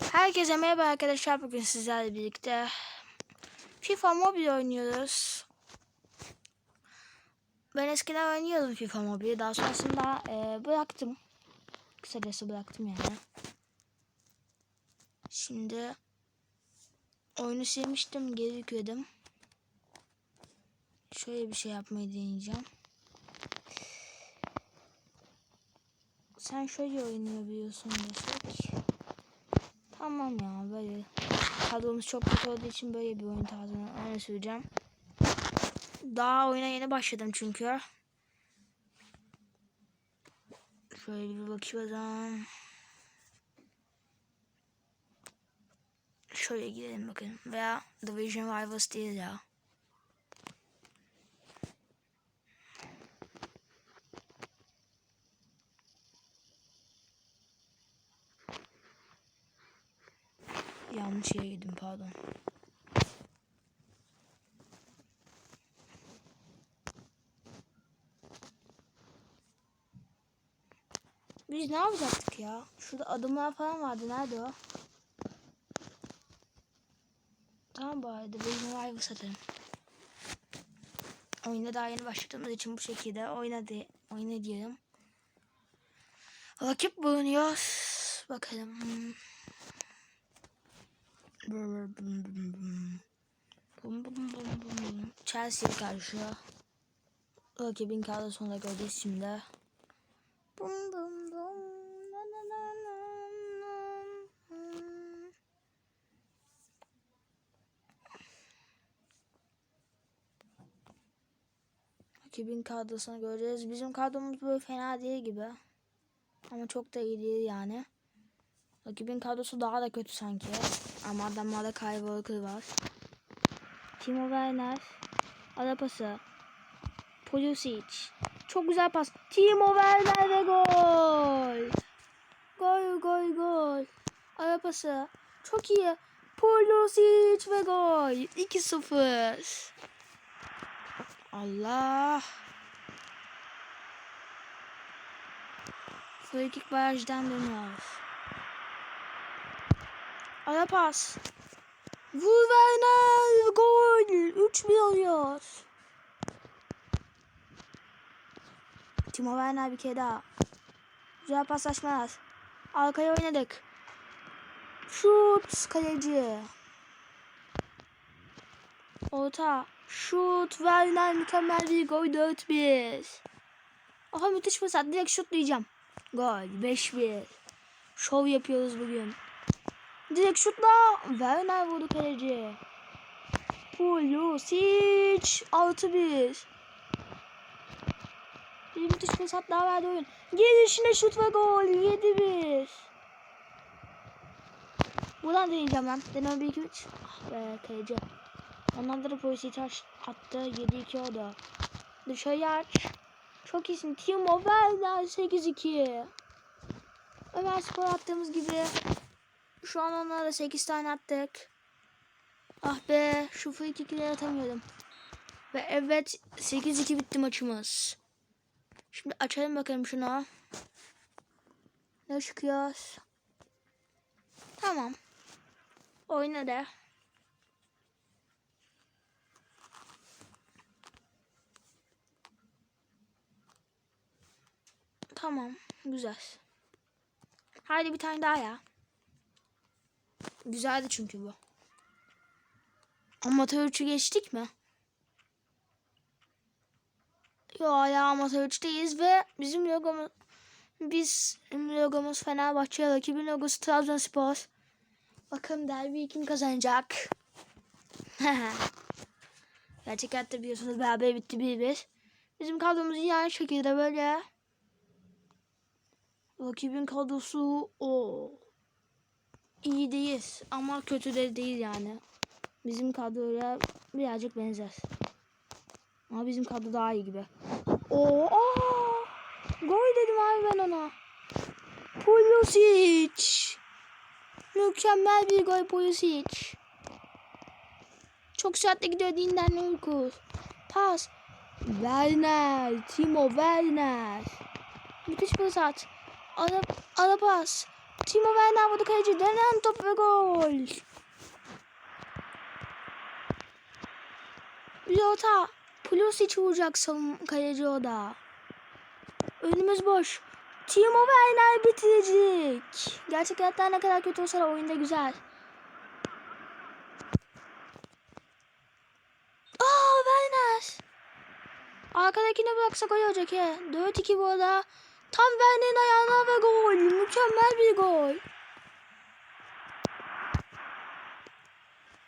Herkese merhaba arkadaşlar. Bugün sizlerle birlikte FIFA Mobile oynuyoruz. Ben eskiden oynuyordum FIFA Mobile. Daha sonrasında e, bıraktım. Kısacası bıraktım yani. Şimdi oyunu silmiştim. Geri yükledim. Şöyle bir şey yapmayı deneyeceğim. Sen şöyle oynayabiliyorsun desek. Tamam ya böyle. Kadromuz çok kötü olduğu için böyle bir oyun tarzını öne süreceğim. Daha oyuna yeni başladım çünkü. Şöyle bir bakayım. Şöyle gidelim bakın. Veya Division Rivals değil ya. Yanlış yere girdim pardon. Biz ne yapacaktık ya? Şurada adımlar falan vardı. Nerede o? Tamam bari de benim rival satarım. Oyuna daha yeni başladığımız için bu şekilde oynadı, oyna diyorum. Rakip bulunuyor. Bakalım. Bum bum bum bum. Chelsea karşı. Rakibin kadrosunu da göreceğiz şimdi. Bum bum bum. Na kadrosunu göreceğiz. Bizim kadromuz böyle fena değil gibi. Ama çok da iyi değil yani. Rakibin kadrosu daha da kötü sanki. Ama adamlarda Kyle Walker var. Timo Werner. Ara pası. Pulisic. Çok güzel pas. Timo Werner ve gol. Gol gol gol. Ara pası. Çok iyi. Pulisic ve gol. 2-0. Allah. Free kick barajdan dönüyor. Ara pas. Vur Werner. Gol. 3 oluyor. Timo Werner bir kere daha. Güzel paslaşmalar. Arkaya oynadık. Şut kaleci. Orta. Şut Werner mükemmel bir gol 4-1. Aha müthiş fırsat. Direkt şutlayacağım. Gol 5-1. Şov yapıyoruz bugün. Direkt şutla. Werner vurdu kaleci. Pulisic 6-1. Bir müthiş fırsat daha verdi oyun. Gelişine şut ve gol 7-1. Buradan deneyeceğim ben. Deneme 1 2 3. Ah be kaleci. Ondan da Pulisic attı. 7-2 o da. Dışarı aç. Çok iyisin. Timo Werner 8-2. Ömer skor attığımız gibi şu an onlara 8 tane attık. Ah be şu free kickleri atamıyorum. Ve evet 8-2 bitti maçımız. Şimdi açalım bakalım şunu. Ne çıkıyor? Tamam. Oyna de. Tamam. Güzel. Haydi bir tane daha ya. Güzeldi çünkü bu. Amatör 3'ü geçtik mi? Yo hala amatör 3'teyiz ve bizim logomuz biz logomuz Fenerbahçe rakibin logosu Trabzonspor. Bakalım derbi kim kazanacak? Gerçek hayatta biliyorsunuz beraber bitti 1-1. Bizim kadromuz yine aynı şekilde böyle. Rakibin kadrosu o iyi değil ama kötü de değil yani. Bizim kadroya birazcık benzer. Ama bizim kadro daha iyi gibi. Oo, aa! Gol dedim abi ben ona. Pulisic. Mükemmel bir gol Pulisic. Çok süratli gidiyor Dinden Uykur. Pas. Werner. Timo Werner. Müthiş fırsat. Ara, ara pas. Timo Werner vurdu kaleci. Dönen top ve gol. Lota. Pulisic vuracak savun kaleci o da. Önümüz boş. Timo Werner bitirecek. Gerçek hayatta ne kadar kötü olsa da oyunda güzel. Aa Werner. Arkadakine bıraksak gol olacak he. 4-2 bu arada. Tam Werner'in ayağına ve gol. Mükemmel bir gol.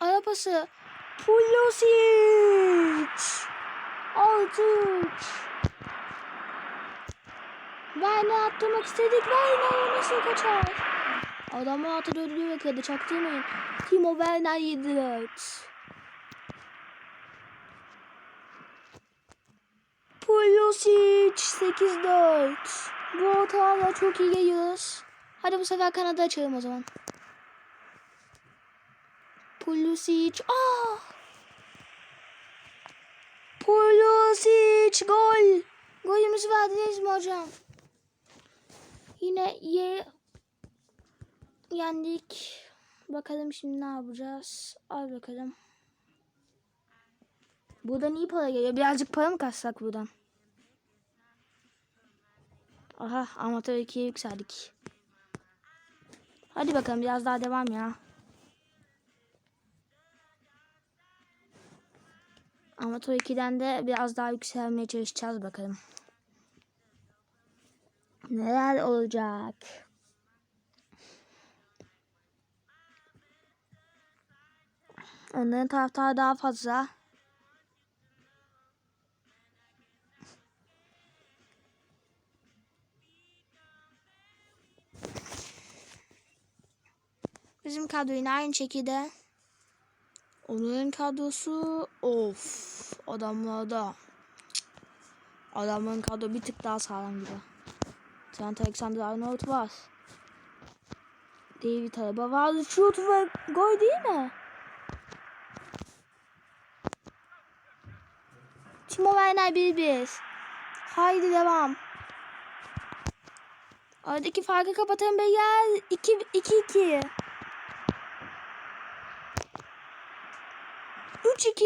Ara pası. Pulisic. 6-3. Werner attırmak istedik. Werner nasıl kaçar? Adamı atı döndü ve kırdı. Çaktırmayın. Timo Werner 7-4. Pulisic 8-4. Bu ortalarla çok iyi geliyoruz. Hadi bu sefer kanadı açalım o zaman. Pulisic. Ah! Pulisic gol. Golümüzü verdiniz mi hocam? Yine ye yendik. Bakalım şimdi ne yapacağız? Al bakalım. Buradan iyi para geliyor. Birazcık para mı kassak buradan? Aha amatör 2'ye yükseldik. Hadi bakalım biraz daha devam ya. Amatör 2'den de biraz daha yükselmeye çalışacağız bakalım. Neler olacak? Onların taraftarı daha fazla. Bizim kadro yine aynı şekilde. Onların kadrosu of adamlarda. Adamların kadro bir tık daha sağlam gibi. Trent Alexander-Arnold var. David Alaba var. Şut ve gol değil mi? Timo Werner 1-1. Haydi devam. Aradaki farkı kapatan Beyler 2-2. 3-2,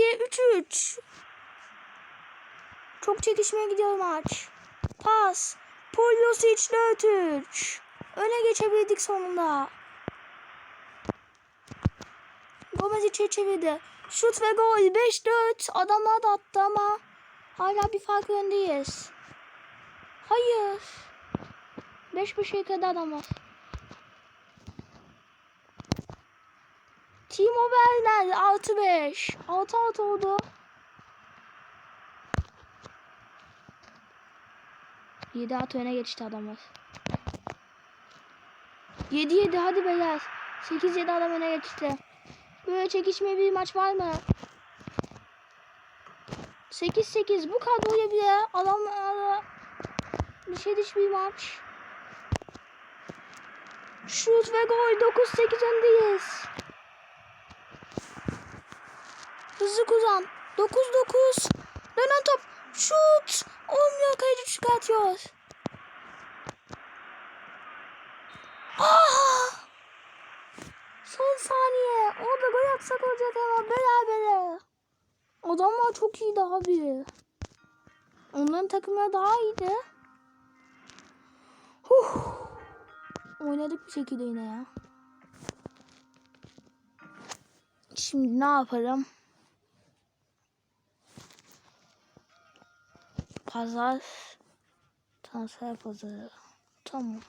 3-3. Çok çekişmeye gidiyor maç. Pas. Pulisic 4-3. Öne geçebildik sonunda. Gomez içeri çevirdi. Şut ve gol 5-4. Adamlar da attı ama hala bir fark öndeyiz. Hayır. 5-5'e kadar adam. Timo Werner 6-5. 6-6 oldu. 7 at öne geçti adamlar. 7-7 hadi beyler. 8-7 adam öne geçti. Böyle çekişmeli bir maç var mı? 8-8 bu kadroya bile adamlara bir şey diş bir maç. Şut ve gol 9-8 öndeyiz. Hızlı kuzan. 9-9. Dönen top. Şut. Olmuyor kaleci çıkartıyor. Ah! Son saniye. Orada gol atsak olacak ama berabere. Adamlar çok iyiydi abi. Onların takımları daha iyiydi. Huh. Oynadık bir şekilde yine ya. Şimdi ne yaparım? Pazar transfer pazarı. Tamam.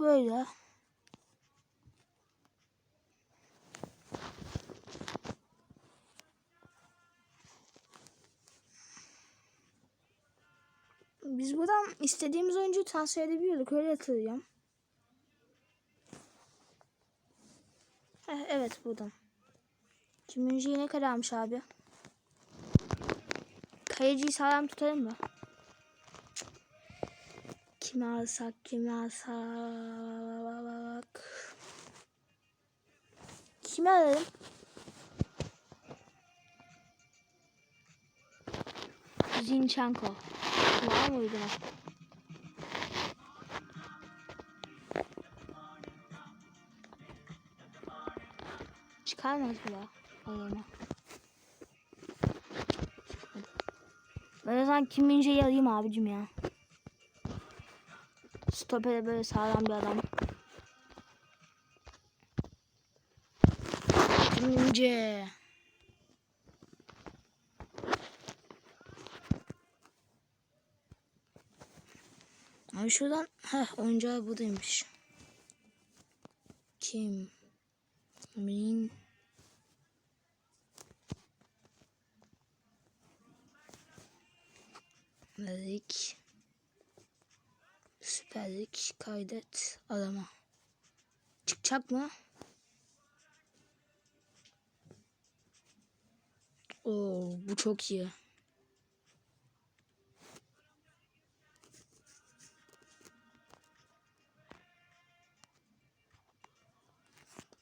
Böyle. Biz buradan istediğimiz oyuncuyu transfer edebiliyorduk. Öyle hatırlıyorum. Heh, evet buradan. Kiminci ne kadarmış abi? Kayıcıyı sağlam tutalım mı? Kimi alsak, kimi alsak? Kimi alalım? Zinchenko. Var mıydı? Çıkarmaz mı ya? Ayağına. Ben o zaman Kim Min-jae'yi alayım abicim ya. Stopere böyle sağlam bir adam. Kim Min-jae. Abi şuradan heh oyuncağı buradaymış. Kim Min Lig Süper Lig kaydet arama. Çıkacak mı? Oo bu çok iyi.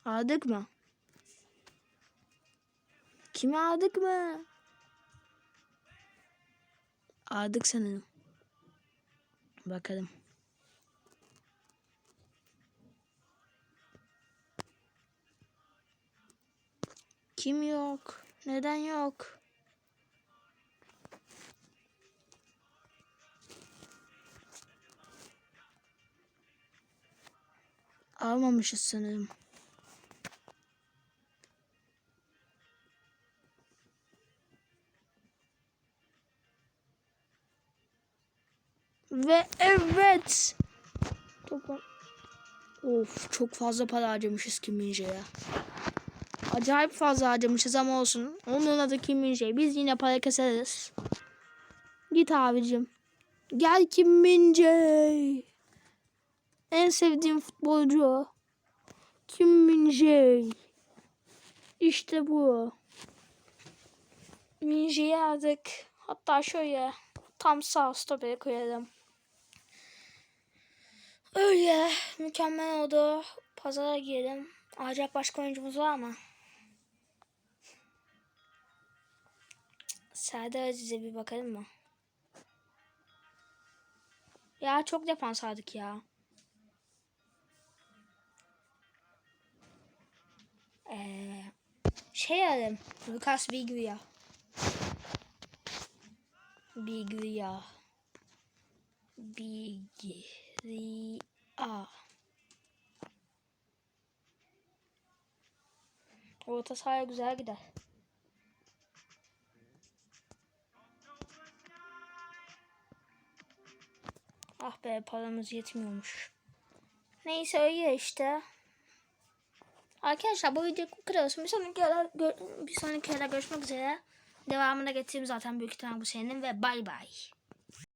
Aldık mı? Kimi aldık mı? Aldık sanırım. Bakalım. Kim yok? Neden yok? Almamışız sanırım. Ve evet. Toplam. Of çok fazla para harcamışız Kim Min-jae'ye. Acayip fazla harcamışız ama olsun. Onun adı Kim Min-jae. Biz yine para keseriz. Git abicim. Gel Kim Min-jae. En sevdiğim futbolcu. o. Kim Min-jae. İşte bu. Min-jae'yi aldık. Hatta şöyle tam sağ stopere koyalım. Öyle mükemmel oldu. Pazara girelim. Acayip başka oyuncumuz var mı? Serdar Aziz'e bir bakalım mı? Ya çok defans aldık ya. Ee, şey alalım. Lucas Vigria. Vigria. Vigria. Orta sahaya güzel gider. Ah be paramız yetmiyormuş. Neyse öyle işte. Arkadaşlar bu videoyu olsun. Bir sonraki ara, bir sonraki ara görüşmek üzere. Devamını getireyim zaten büyük ihtimal bu senin ve bay bay.